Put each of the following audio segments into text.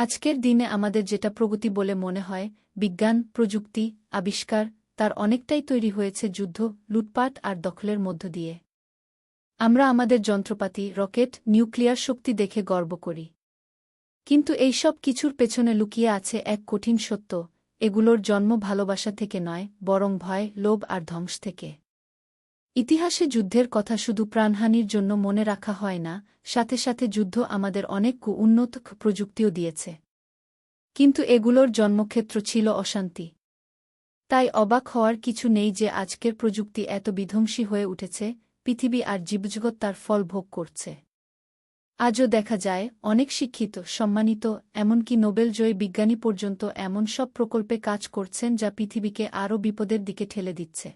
আজকের দিনে আমাদের যেটা প্রগতি বলে মনে হয়, বিজ্ঞান, প্রযুক্তি, আবিষ্কার, তার অনেকটাই তৈরি হয়েছে যুদ্ধ, লুটপাট আর দখলের মধ্য দিয়ে। আমরা আমাদের যন্ত্রপাতি, রকেট, নিউক্লিয়ার শক্তি দেখে গর্ব করি। কিন্তু এই সব কিছুর পেছনে লুকিয়ে আছে এক কঠিন সত্য, এগুলোর জন্ম ভালোবাসা থেকে নয়, বরং ভয়, লোভ আর ধ্বংস থেকে। ইতিহাসে যুদ্ধের কথা শুধু প্রাণহানির জন্য মনে রাখা হয় না, সাথে সাথে যুদ্ধ আমাদের অনেক উন্নত প্রযুক্তিও দিয়েছে। কিন্তু এগুলোর জন্মক্ষেত্র ছিল অশান্তি। তাই অবাক হওয়ার কিছু নেই যে আজকের প্রযুক্তি এত বিধ্বংসী হয়ে উঠেছে, পৃথিবী আর জীবজগৎ তার ফল ভোগ করছে। আজও দেখা যায়, অনেক শিক্ষিত, সম্মানিত, এমনকি নোবেলজয়ী বিজ্ঞানী পর্যন্ত এমন সব প্রকল্পে কাজ করছেন যা পৃথিবীকে আরও বিপদের দিকে ঠেলে দিচ্ছে।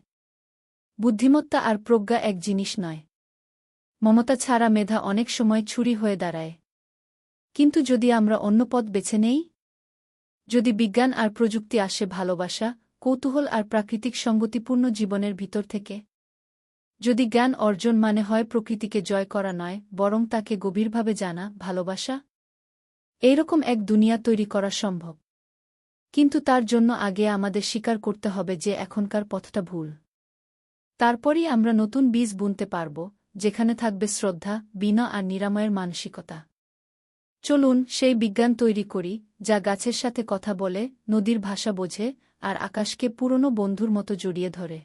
বুদ্ধিমত্তা আর প্রজ্ঞা এক জিনিস নয়। মমতা ছাড়া মেধা অনেক সময় ছুরি হয়ে দাঁড়ায়। কিন্তু যদি আমরা অন্য পথ বেছে নেই? যদি বিজ্ঞান আর প্রযুক্তি আসে ভালোবাসা, কৌতূহল আর প্রাকৃতিক সঙ্গতিপূর্ণ জীবনের ভিতর থেকে? যদি জ্ঞান অর্জন মানে হয় প্রকৃতিকে জয় করা নয়, বরং তাকে গভীরভাবে জানা, ভালোবাসা? এইরকম এক দুনিয়া তৈরি করা সম্ভব। কিন্তু তার জন্য আগে আমাদের স্বীকার করতে হবে যে এখনকার পথটা ভুল। তারপরই আমরা নতুন বীজ বুনতে পারব, যেখানে থাকবে শ্রদ্ধা বিনা আর নিরাময়ের মানসিকতা। চলুন সেই বিজ্ঞান তৈরি করি, যা গাছের সাথে কথা বলে, নদীর ভাষা বোঝে, আর আকাশকে পুরনো বন্ধুর মতো জড়িয়ে ধরে।